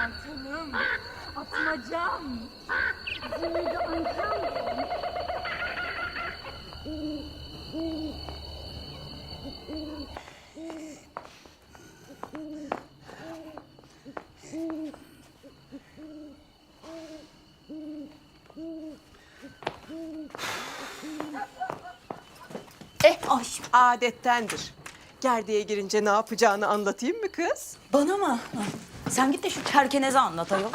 Altınım, atmacam, zümrüdü ankam. Eh ay adettendir. Gerdeğe girince ne yapacağını anlatayım mı kız? Bana mı? Sen git de şu çerkeneze anlat ayol.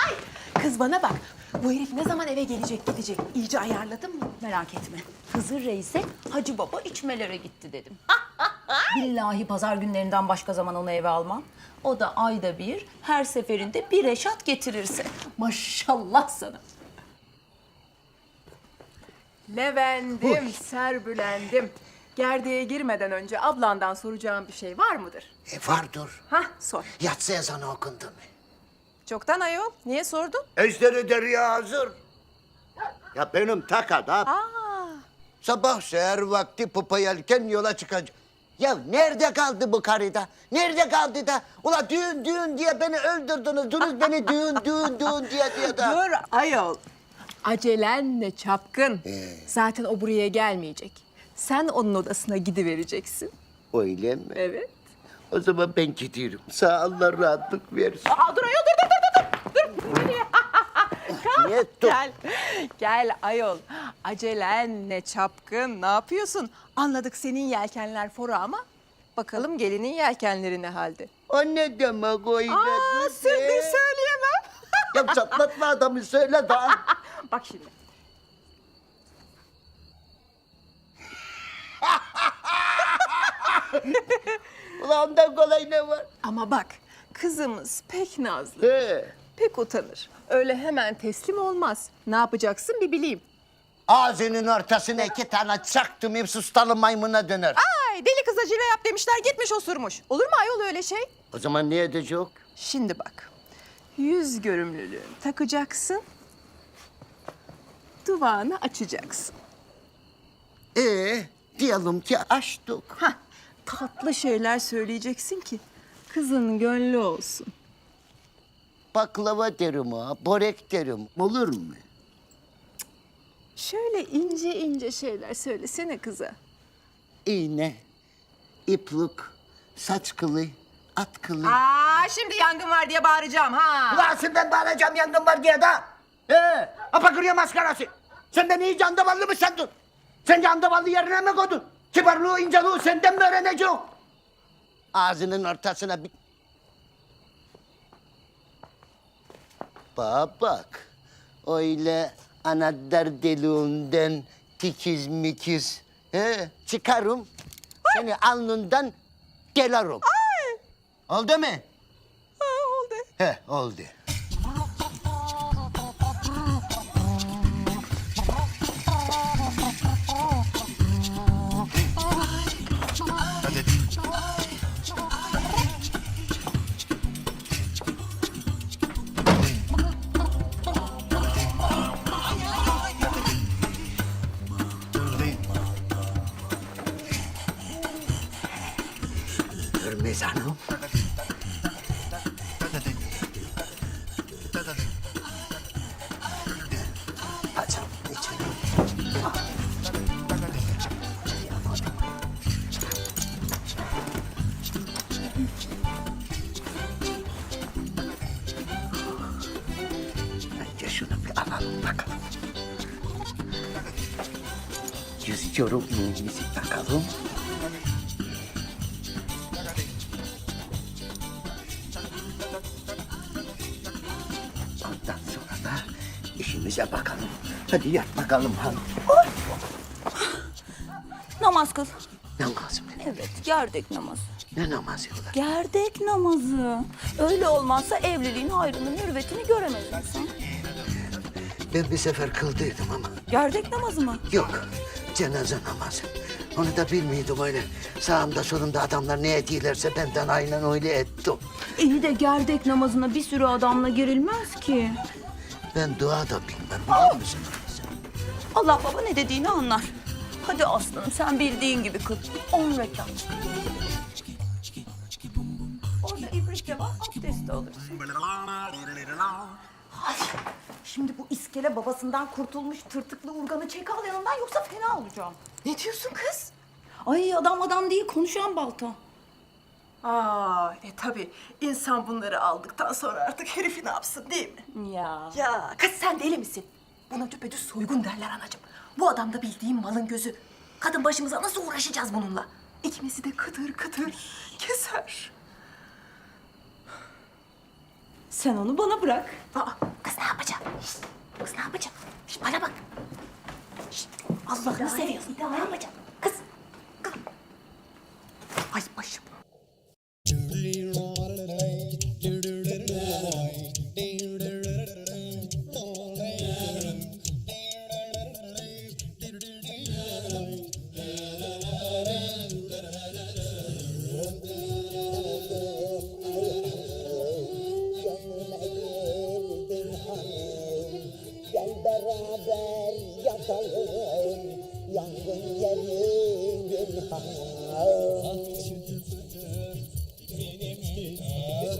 Kız bana bak. Bu herif ne zaman eve gelecek gidecek? İyice ayarladın mı? Merak etme. Hızır Reis'e Hacı Baba içmelere gitti dedim. Billahi pazar günlerinden başka zaman onu eve almam. O da ayda bir, her seferinde bir eşat getirirse. Maşallah sana. Levendim, serbülendim. Gerdeğe girmeden önce ablandan soracağım bir şey var mıdır? E vardır. Hah, sor. Yatsı ezanı okundu mu? Çoktan ayol. Niye sordun? Ejderi derya hazır. Ya benim takada. Sabah seher vakti pupa yelken yola çıkacak. Ya nerede kaldı bu karıda? Nerede kaldı da? Ula düğün düğün diye beni öldürdünüz. Dünüz beni düğün düğün düğün diye diye da. Dur ayol. Acelenle çapkın. Zaten o buraya gelmeyecek. Sen onun odasına gidivereceksin. Öyle mi? Evet. O zaman ben gidiyorum. Sağ Allah rahatlık versin. Aa, dur ayol dur dur dur dur dur. dur. Niye dur? Gel. Gel ayol. Acelenle çapkın. Ne yapıyorsun? Anladık senin yelkenler fora ama bakalım gelinin yelkenleri ne halde? O ne demek öyle? Aa, sırdır söyleyemem. Ya çatlatma adamı söyle da. Bak şimdi. Ulan ondan kolay ne var? Ama bak kızımız pek nazlı, He. pek utanır. Öyle hemen teslim olmaz. Ne yapacaksın bir bileyim. Ağzının ortasına iki tane çaktım hep sustalı maymuna döner. Ay deli kız acele yap demişler gitmiş osurmuş. Olur mu ayol öyle şey? O zaman ne edecek? Şimdi bak. Yüz görümlülüğü takacaksın. Duvağını açacaksın. Ee, diyelim ki açtık. Hah, tatlı şeyler söyleyeceksin ki kızın gönlü olsun. Baklava derim ha, börek derim. Olur mu? Şöyle ince ince şeyler söylesene kıza. İğne, iplik, saç kılı, at kılı. Aa şimdi yangın var diye bağıracağım ha. Ulan sen ben bağıracağım yangın var diye da. Ee, apakırıyor maskarası. Sen de iyice andavallı mı sandın? Sen de andavallı yerine mi koydun? Kibarlığı, inceliği senden mi öğreneceğim? Ağzının ortasına bir... Bana bak. Öyle anahtar deliğinden tikiz mikiz. He, çıkarım. Seni alnından delarım. Oldu mu? oldu. He, oldu. İçeri. Önce şunu bir alalım bakalım. Yüz yorum neyimizi bakalım. İşimize bakalım. Hadi yat bakalım hanım. Namaz kıl. Namaz mı? Evet, gerdek namazı. Ne namazı ulan? Gerdek namazı. Öyle olmazsa evliliğin hayrını, mürvetini göremez insan. Ben bir sefer kıldıydım ama Gerdek namazı mı? yok. Cenaze namazı. Onu da bilmiyordum öyle. Sağımda solumda adamlar ne ediyorlarsa benden aynen öyle ettim. İyi de gerdek namazına bir sürü adamla girilmez ki. Ben dua da bilmem biliyor musun? Allah baba ne dediğini anlar. Hadi aslanım sen bildiğin gibi kıl. On rekat. Orada ibret işte var abdest alırsın. Ay, şimdi bu iskele babasından kurtulmuş tırtıklı urganı çek al yanından yoksa fena olacağım. Ne diyorsun kız? Ay adam adam değil konuşan balta. Aa, e tabii. İnsan bunları aldıktan sonra artık herifi ne yapsın değil mi? Ya. Ya kız sen deli misin? Buna düpedüz soygun derler anacığım. Bu adam da bildiğin malın gözü. Kadın başımıza nasıl uğraşacağız bununla? İkimizi de kıtır kıtır keser. Sen onu bana bırak. Aa, kız ne yapacaksın? Şişt, kız ne yapacaksın? Şişt, bana bak. Şişt, Allah'ını seviyorsun. Ne yapacaksın?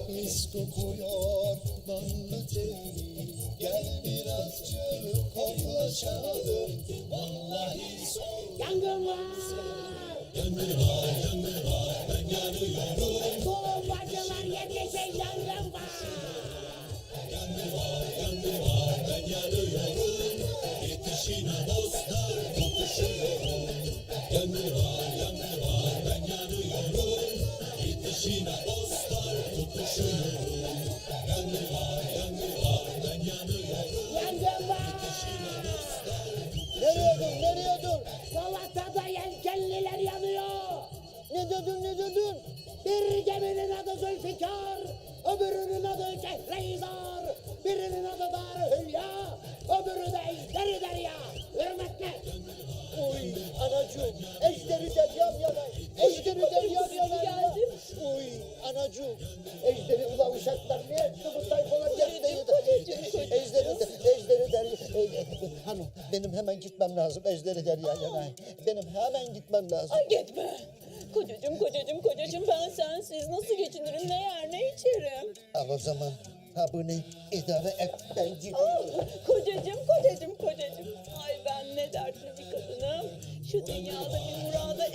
Mis kokuyor ballı teni Gel birazcık koklaşalım Vallahi son Yangın var Yangın var, yangın var Ben yanıyorum Kovacılar yetişin yangın var Yangın Ne dedin, ne dedin? Bir geminin adı Zülfikar, öbürünün adı Kehreizar, birinin adı Dar Hülya, öbürü de Ejderi Derya. Hürmetler. Uy anacığım, Ejderi Deryam yanar, Ejderi Deryam yanar ya. Uy anacığım, Ejderi ulan uşaklar ne etti bu tayfalar yerdeyi Ejderi de, Ejderi Derya. Hanım benim hemen gitmem lazım Ejderi Derya yanar. Benim hemen gitmem lazım. Gitme. Kocacığım, kocacığım, kocacığım ben sensiz nasıl geçinirim, ne yer ne içerim? Al o zaman. Ha bunu idare et ben gidiyorum. Kocacığım, kocacığım, kocacığım. Ay ben ne dertli bir kadınım. Şu dünyada bir muradım